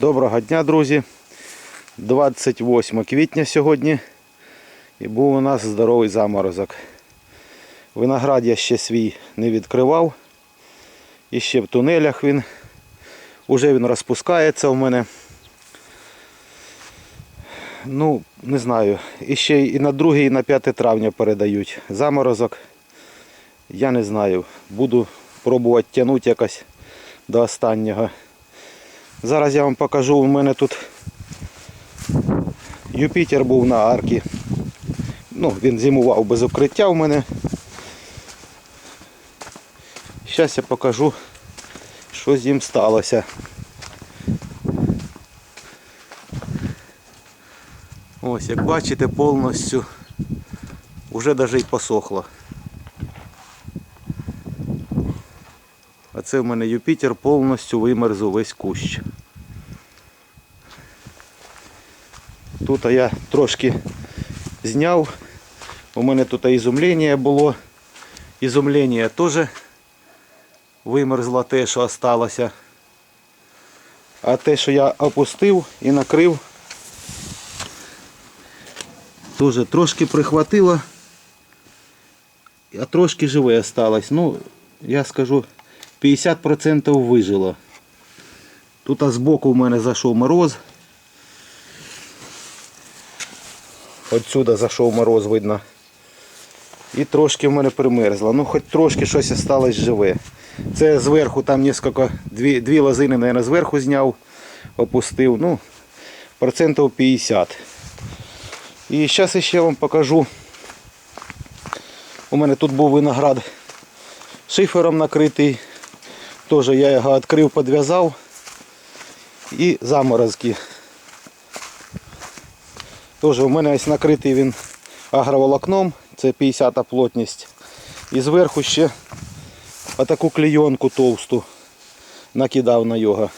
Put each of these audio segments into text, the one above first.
Доброго дня, друзі. 28 квітня сьогодні. І був у нас здоровий заморозок. Виноград я ще свій не відкривав. І ще в тунелях він. Уже він розпускається у мене. Ну, не знаю. І ще і на 2 і на 5 травня передають заморозок. Я не знаю. Буду пробувати тягнути якось до останнього. Зараз я вам покажу, у мене тут Юпітер був на аркі. Ну, він зимував без укриття у мене. Зараз я покажу, що з ним сталося. Ось, як бачите, повністю вже навіть й посохло. Це в мене Юпітер повністю вимерз увесь кущ. Тут я трошки зняв. У мене тут ізумлення було. Ізумлення теж вимерзло те, що осталося. А те, що я опустив і накрив, теж трошки прихватило, а трошки живе осталось. Ну, я скажу, 50% вижило. Тут а збоку в мене зайшов мороз. Отсюда зайшов мороз, видно. І трошки в мене примерзло. Ну хоч трошки щось осталось живе. Це зверху там несколько, дві, дві лозини, мабуть, зверху зняв, опустив. Ну, процентів 50. І зараз ще вам покажу. У мене тут був виноград шифером накритий. Теж я його відкрив, підв'язав. І заморозки. Теж у мене ось накритий він агроволокном, це 50 плотність. І зверху ще отаку клейонку товсту накидав на його.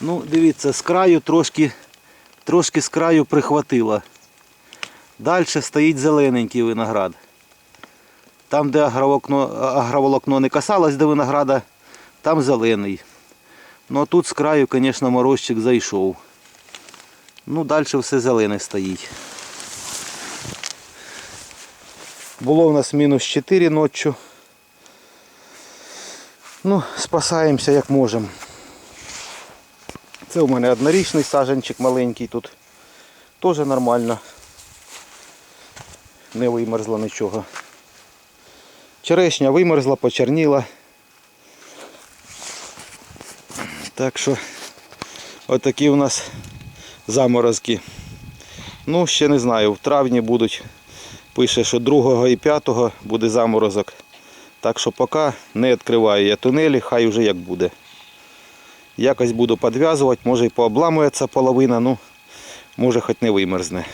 Ну, дивіться, з краю трошки, трошки з краю прихватило. Далі стоїть зелененький виноград. Там, де агроволокно, агроволокно не касалось до винограда, там зелений. Ну а тут з краю, звісно, морозчик зайшов. Ну, далі все зелене стоїть. Було у нас мінус 4 ночі. Ну, спасаємося як можемо. Це у мене однорічний саджанчик маленький тут. Теж нормально. Не вимерзло нічого. Черешня вимерзла, почерніла. Так що отакі у нас заморозки. Ну, ще не знаю, в травні будуть. Пише, що 2 і 5 буде заморозок. Так що поки не відкриваю я тунелі, хай вже як буде. Якось буду підв'язувати, може і пообламується половина, ну може хоч не вимерзне.